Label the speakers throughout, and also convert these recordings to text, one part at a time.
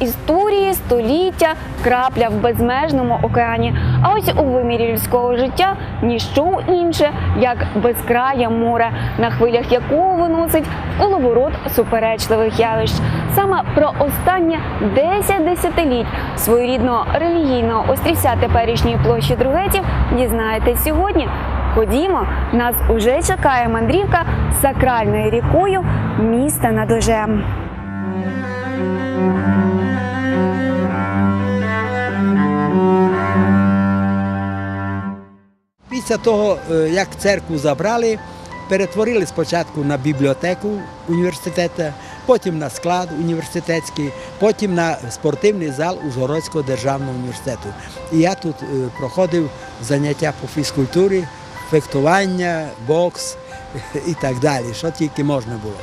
Speaker 1: Історії століття крапля в безмежному океані. А ось у вимірі людського життя ніщо інше, як безкрає море, на хвилях якого виносить коловорот суперечливих явищ. Саме про останнє 10 десятиліть своєрідного релігійного острівця теперішньої площі Другетів дізнаєтесь сьогодні. Ходімо, нас уже чекає мандрівка сакральною рікою міста над Ожем.
Speaker 2: Після того, е, як церкву забрали, перетворили спочатку на бібліотеку університету, потім на склад університетський, потім на спортивний зал Ужгородського державного університету. І я тут е, проходив заняття по фізкультурі, фехтування, бокс і так далі, що тільки можна було.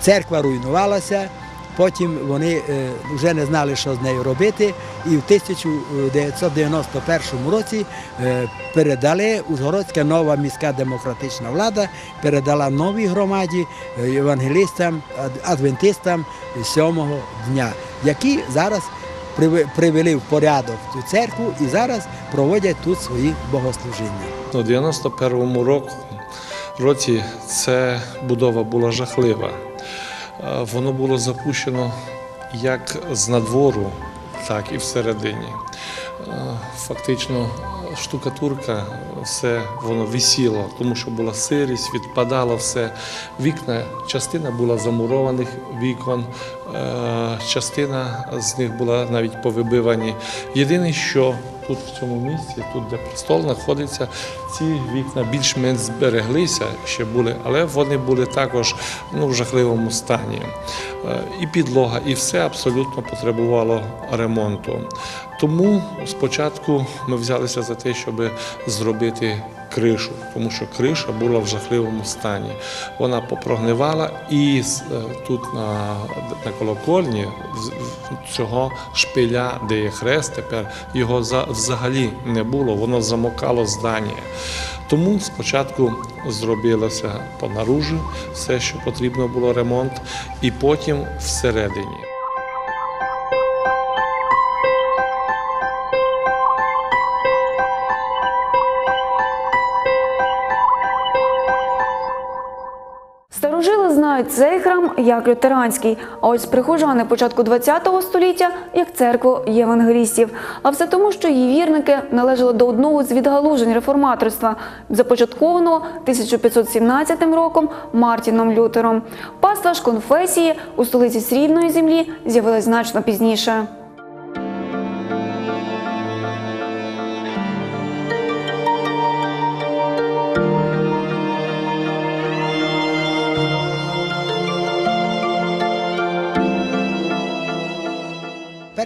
Speaker 2: Церква руйнувалася, потім вони е, вже не знали, що з нею робити, і в 1991 році е, передали Ужгородська нова міська демократична влада, передала новій громаді, е, євангелістам, ад- адвентистам сьомого дня, які зараз привели в порядок цю церкву і зараз проводять тут свої богослужіння.
Speaker 3: У 91-му року році ця будова була жахлива. Е, Воно було запущено як з надвору, так і всередині. Е, Фактично, штукатурка, все воно висіло, тому що була сирість, відпадало все. Вікна, частина була замурованих вікон, е, частина з них була навіть повибивані. Єдине, що тут в цьому місці, тут де престол знаходиться, ці вікна більш-менш збереглися ще були, але вони були також ну, в жахливому стані. Е, І підлога, і все абсолютно потребувало ремонту. Тому спочатку ми взялися за те, щоб зробити кришу, тому що криша була в жахливому стані. Вона попрогнивала, і е, тут на, на колокольні цього шпиля, де є хрест, тепер його взагалі не було, воно замокало здання. Тому спочатку зробилося понаружі все, що потрібно було ремонт, і потім всередині.
Speaker 1: Знають цей храм як лютеранський, а ось прихожани початку ХХ століття як церкву євангелістів. А все тому, що її вірники належали до одного з відгалужень реформаторства, започаткованого 1517 роком Мартіном Лютером. Паства ж конфесії у столиці срібної землі з'явилась значно пізніше.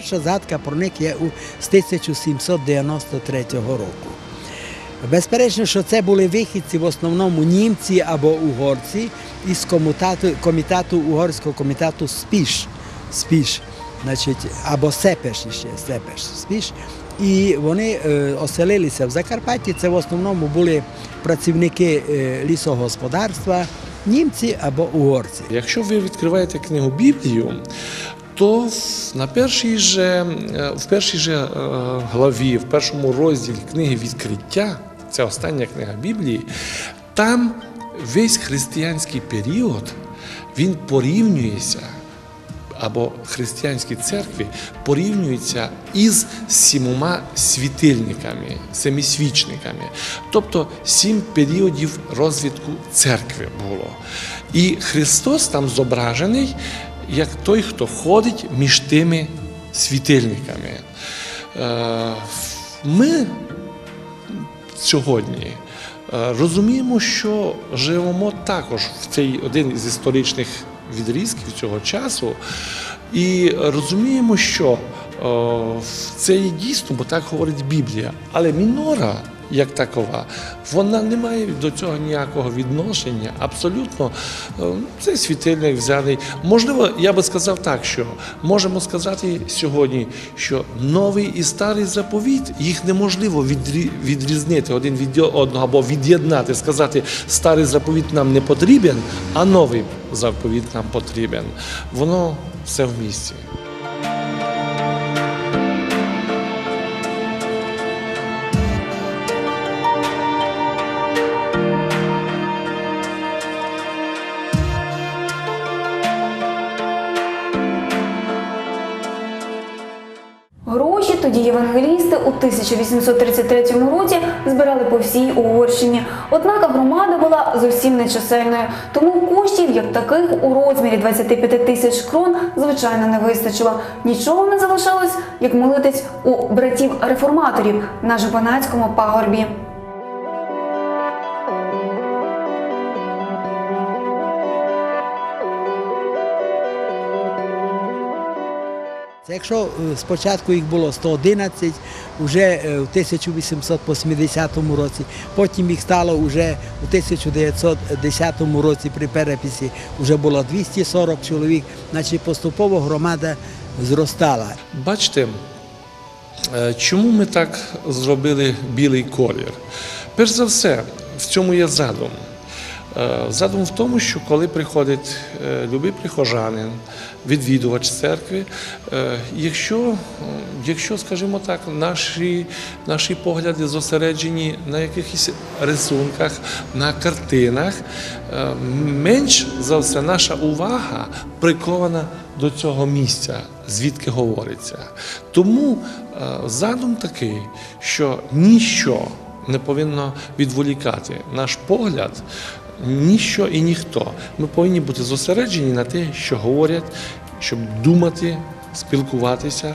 Speaker 2: Перша згадка про них є з 1793 року. Безперечно, що це були вихідці в основному німці або угорці із комітету, комітету угорського комітету Спіш, Спіш значить, або Сепеш ще, Сепеш, Спіш. І вони е, оселилися в Закарпатті. Це в основному були працівники е, лісогосподарства, німці або угорці.
Speaker 3: Якщо ви відкриваєте книгу Біблію, то на першій же, е, в першій же е, главі, в першому розділі книги відкриття, це остання книга Біблії, там весь християнський період він порівнюється. Або християнські церкви порівнюються із сімома світильниками, семисвічниками. Тобто сім періодів розвитку церкви було. І Христос там зображений як той, хто ходить між тими світильниками. Е, Ми сьогодні е, розуміємо, що живемо також в цей один із історичних відрізків цього часу, і розуміємо, що е, це є дійсно, бо так говорить Біблія. Але мінора, як такова, вона не має до цього ніякого відношення. Абсолютно, е, цей світильник взяний. Можливо, я би сказав так, що можемо сказати сьогодні, що новий і старий заповіт їх неможливо відрі- відрізнити один від одного або від'єднати, сказати, старий заповіт нам не потрібен, а новий заповіт нам потрібен. Воно все в місці.
Speaker 1: У 1833 році збирали по всій Угорщині. Однак громада була зовсім нечисельною, тому коштів як таких у розмірі 25 тисяч крон звичайно не вистачило. Нічого не залишалось, як молитись у братів реформаторів на Жупанацькому пагорбі.
Speaker 2: Якщо е, спочатку їх було 111, вже е, в 1880 році, потім їх стало вже у 1910 році при переписі вже було 240 чоловік, значить поступово громада зростала.
Speaker 3: Бачите, е, чому ми так зробили білий колір? Перш за все, в цьому є задум. Е, Задум в тому, що коли приходить е, любий прихожанин, відвідувач церкви, е, якщо, якщо скажімо так, наші, наші погляди зосереджені на якихось рисунках, на картинах, менш за все наша увага прикована до цього місця, звідки говориться. Тому задум такий, що ніщо не повинно відволікати наш погляд. Ніщо і ніхто. Ми повинні бути зосереджені на те, що говорять, щоб думати, спілкуватися,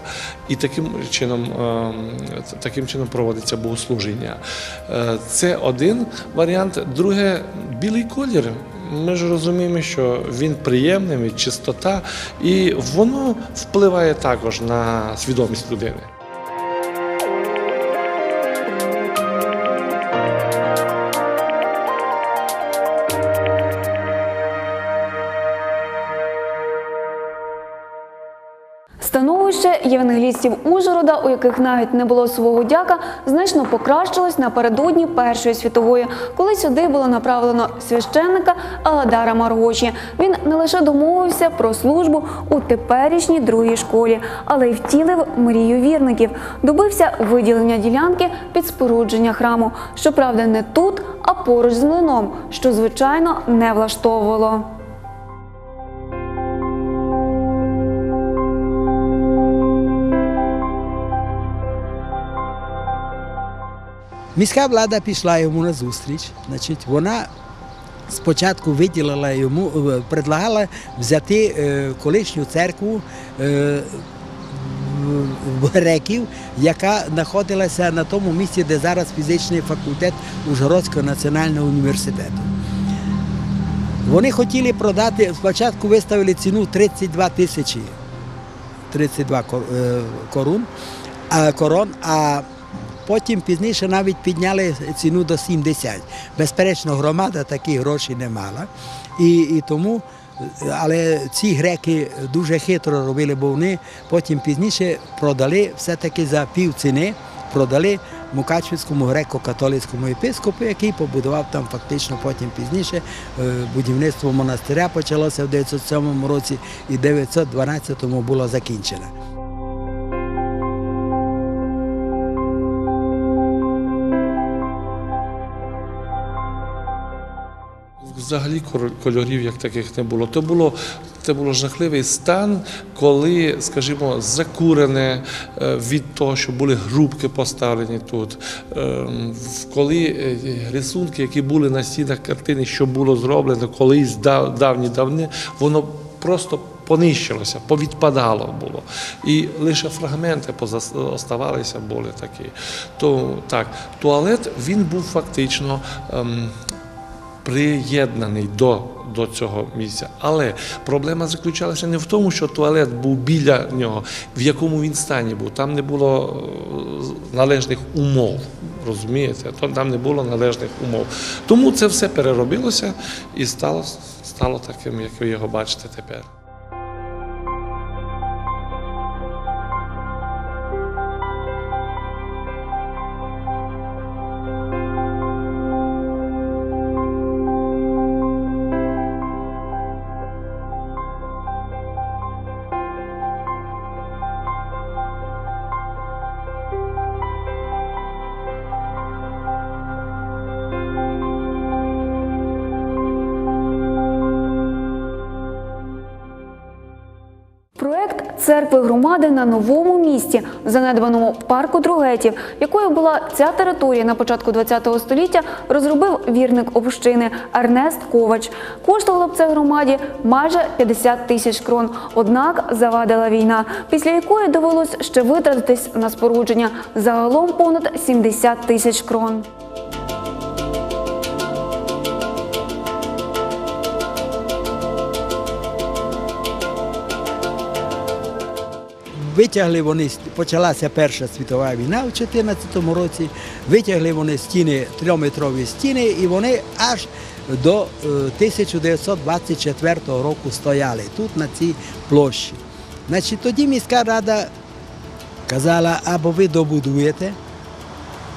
Speaker 3: і таким чином, е, таким чином проводиться богослужіння. Е, Це один варіант. Друге, білий колір. Ми ж розуміємо, що він приємний, чистота, і воно впливає також на свідомість людини.
Speaker 1: Євангелістів Ужгорода, у яких навіть не було свого дяка, значно покращилось напередодні Першої світової, коли сюди було направлено священника Аладара Маргоші. Він не лише домовився про службу у теперішній другій школі, але й втілив мрію вірників. Добився виділення ділянки під спорудження храму. Щоправда, не тут, а поруч з млином, що звичайно не влаштовувало.
Speaker 2: Міська влада пішла йому на зустріч. Значить, вона спочатку виділила йому, е, предлагала взяти е, колишню церкву е, греків, яка знаходилася на тому місці, де зараз фізичний факультет Ужгородського національного університету. Вони хотіли продати, спочатку виставили ціну 32 тисячі 32 е, корун, корон, а потім пізніше навіть підняли ціну до 70. Безперечно, громада такі гроші не мала. І, і тому, але ці греки дуже хитро робили, бо вони потім пізніше продали все-таки за пів ціни, продали Мукачівському греко-католицькому єпископу, який побудував там фактично потім пізніше. е, Будівництво монастиря почалося в 907 році і в 912 було закінчено.
Speaker 3: Взагалі кольорів як таких не було. То було, це було жахливий стан, коли, скажімо, закурене е, від того, що були грубки поставлені тут. Ем, Коли е, рисунки, які були на стінах картини, що було зроблено колись дав- давні давни, воно просто понищилося, повідпадало було. І лише фрагменти оставалися були такі. То так, туалет він був фактично. ем, приєднаний до, до цього місця. Але проблема заключалася не в тому, що туалет був біля нього, в якому він стані був. Там не було е, належних умов. Розумієте? Там не було належних умов. Тому це все переробилося і стало, стало таким, як ви його бачите тепер.
Speaker 1: Проект церкви громади на новому місці, занедбаному парку Другетів, якою була ця територія на початку ХХ століття, розробив вірник общини Ернест Ковач. Коштувало б це громаді майже 50 тисяч крон. Однак завадила війна, після якої довелось ще витратитись на спорудження загалом понад 70 тисяч крон.
Speaker 2: Витягли вони, почалася Перша світова війна в 2014 році, витягли вони стіни, трьохметрові стіни, і вони аж до е, 1924 року стояли тут, на цій площі. Значить, тоді міська рада казала, або ви добудуєте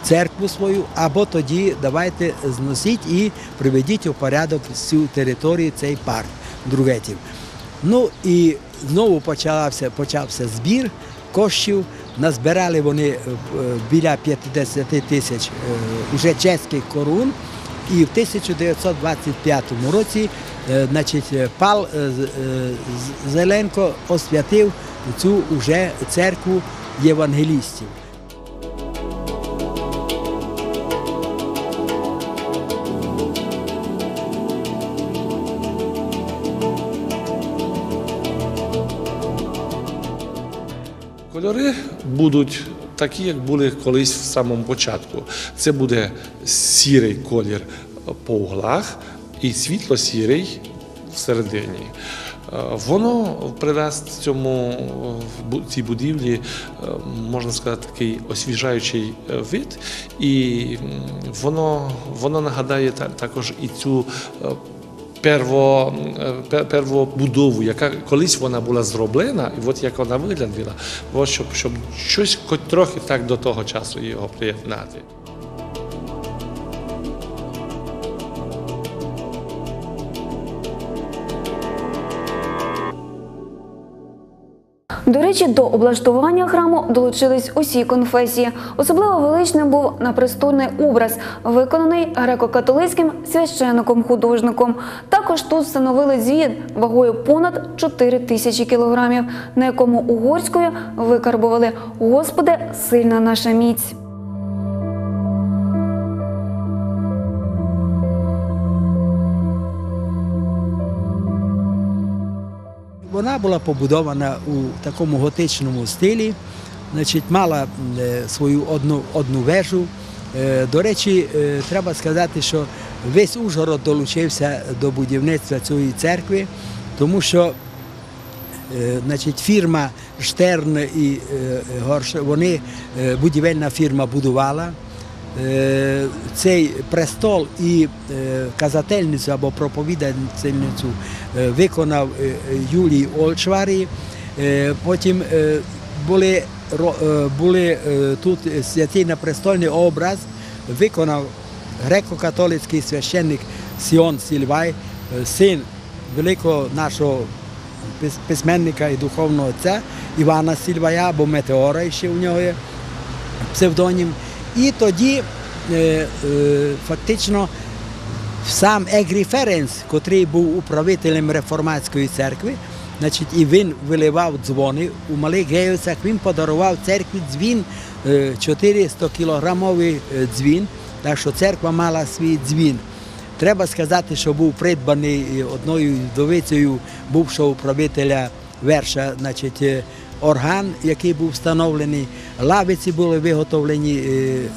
Speaker 2: церкву свою, або тоді давайте зносіть і приведіть у порядок всю територію, цей парк Другетів. Ну і знову почався, почався збір коштів. Назбирали вони е, е, біля 50 тисяч вже чеських корун. І в 1925 році е, значить, е, Пал е, е, Зеленко освятив цю вже церкву євангелістів.
Speaker 3: Будуть такі, як були колись в самому початку. Це буде сірий колір по углах і світло-сірий всередині. Е, Воно придасть цьому е, цій будівлі, е, можна сказати, такий освіжаючий вид, і воно, воно нагадає також і цю перво, е, первобудову, яка колись вона була зроблена, і от як вона виглядала, щоб, щоб щось хоч трохи так до того часу його приєднати.
Speaker 1: До речі, до облаштування храму долучились усі конфесії. Особливо величним був напрестольний образ, виконаний греко-католицьким священником-художником. Також тут встановили звід вагою понад 4 тисячі кілограмів, на якому угорською викарбували Господи, сильна наша міць.
Speaker 2: Вона була побудована у такому готичному стилі, значить, мала е, свою одну, одну вежу. Е, До речі, е, треба сказати, що весь Ужгород долучився до будівництва цієї церкви, тому що значить, фірма Штерн і Горш, вони, будівельна фірма будувала. Е, Цей престол і е, казательницю або проповідальницю е, виконав Юлій Ольчварі. Е, Потім були, були тут святий напрестольний образ, виконав греко-католицький священник Сіон Сільвай, син великого нашого письменника і духовного отця Івана Сільвая, або Метеора ще у нього є псевдонім. І тоді е, е, фактично сам Егрі Ференц, котрий був управителем реформатської церкви, значить, і він виливав дзвони у малих Геївцях, він подарував церкві дзвін, е, 400 кілограмовий е, дзвін, так що церква мала свій дзвін. Треба сказати, що був придбаний одною вдовицею бувшого управителя верша, значить, орган, який був встановлений, лавиці були виготовлені, е, е,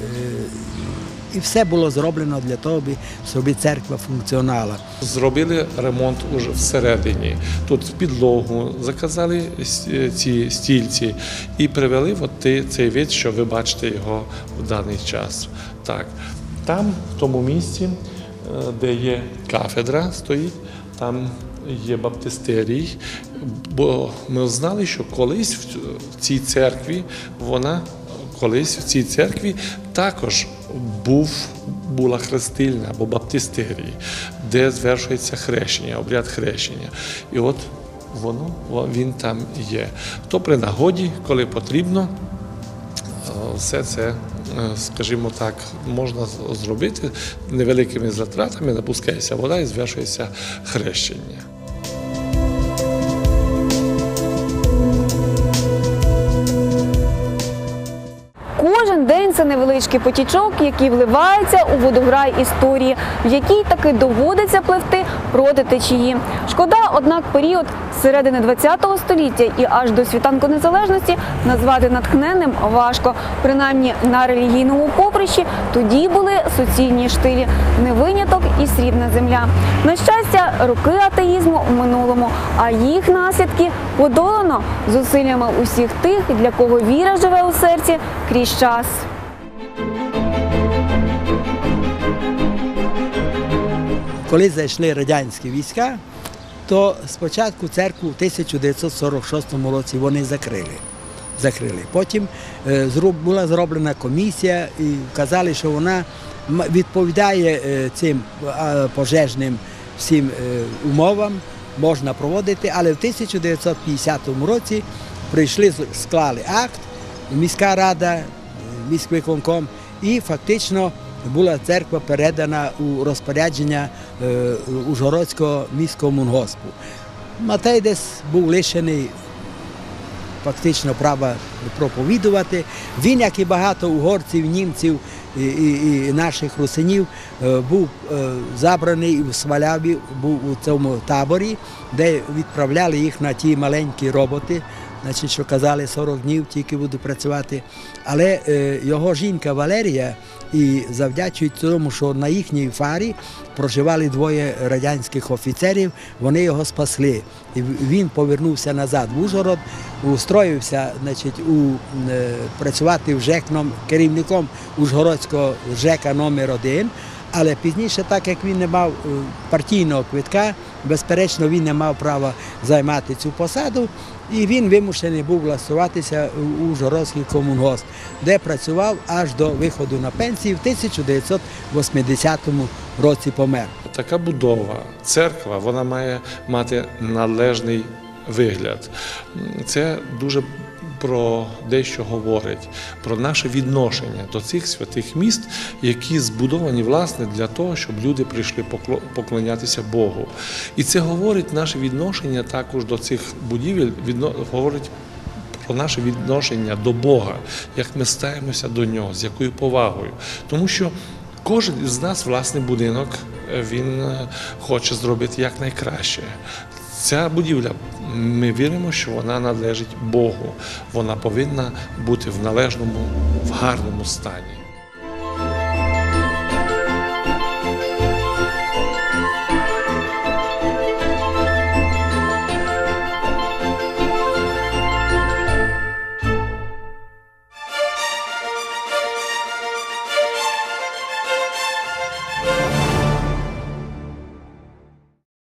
Speaker 2: і все було зроблено для того, щоб церква функціонувала.
Speaker 3: Зробили ремонт уже всередині. Тут підлогу заказали ці стільці і привели от цей вид, що ви бачите його в даний час. Так, там, в тому місці, е, де є кафедра, стоїть, там є баптистерій. Бо ми знали, що колись в цій церкві вона колись в цій церкві також був, була хрестильна або баптистерій, де звершується хрещення, обряд хрещення. І от воно, він там є. То при нагоді, коли потрібно, е, все це, е, скажімо так, можна зробити невеликими затратами, напускається вода і звершується хрещення.
Speaker 1: Невеличкий потічок, який вливається у водограй історії, в якій таки доводиться пливти проти течії. Шкода, однак, період з середини ХХ століття і аж до світанку незалежності назвати натхненним важко. Принаймні на релігійному поприщі тоді були суцільні штилі, не виняток і срібна земля. На щастя, роки атеїзму у минулому, а їх наслідки подолано зусиллями усіх тих, для кого віра живе у серці крізь час.
Speaker 2: Коли зайшли радянські війська, то спочатку церкву в 1946 році вони закрили. закрили. Потім е, була зроблена комісія і казали, що вона відповідає е, цим пожежним всім е, умовам, можна проводити, але в 1950 році прийшли, склали акт, міська рада, міськвиконком, і фактично була церква передана у розпорядження е, Ужгородського міського мунгоспу. Матей десь був лишений фактично права проповідувати. Він, як і багато угорців, німців і, і, і наших русинів, е, був е, забраний в Сваляві, був у цьому таборі, де відправляли їх на ті маленькі роботи. Значить, що казали 40 днів тільки буду працювати. Але е, його жінка Валерія і завдячують тому, що на їхній фарі проживали двоє радянських офіцерів, вони його спасли. І він повернувся назад в Ужгород, устроївся значить, у, е, працювати в ЖЕКном, керівником Ужгородського ЖЕКа номер 1 але пізніше, так як він не мав е, партійного квитка, безперечно, він не мав права займати цю посаду, і він вимушений був влаштуватися у Ужгородський комунгосп, де працював аж до виходу на пенсію в 1980 році помер.
Speaker 3: Така будова, церква, вона має мати належний вигляд. Це дуже про дещо говорить, про наше відношення до цих святих міст, які збудовані власне для того, щоб люди прийшли покло- поклонятися Богу. І це говорить наше відношення також до цих будівель, відно- говорить про наше відношення до Бога, як ми ставимося до нього, з якою повагою. Тому що кожен із нас власний будинок е, він е, хоче зробити якнайкраще. Ця будівля, ми віримо, що вона належить Богу. Вона повинна бути в належному, в гарному стані.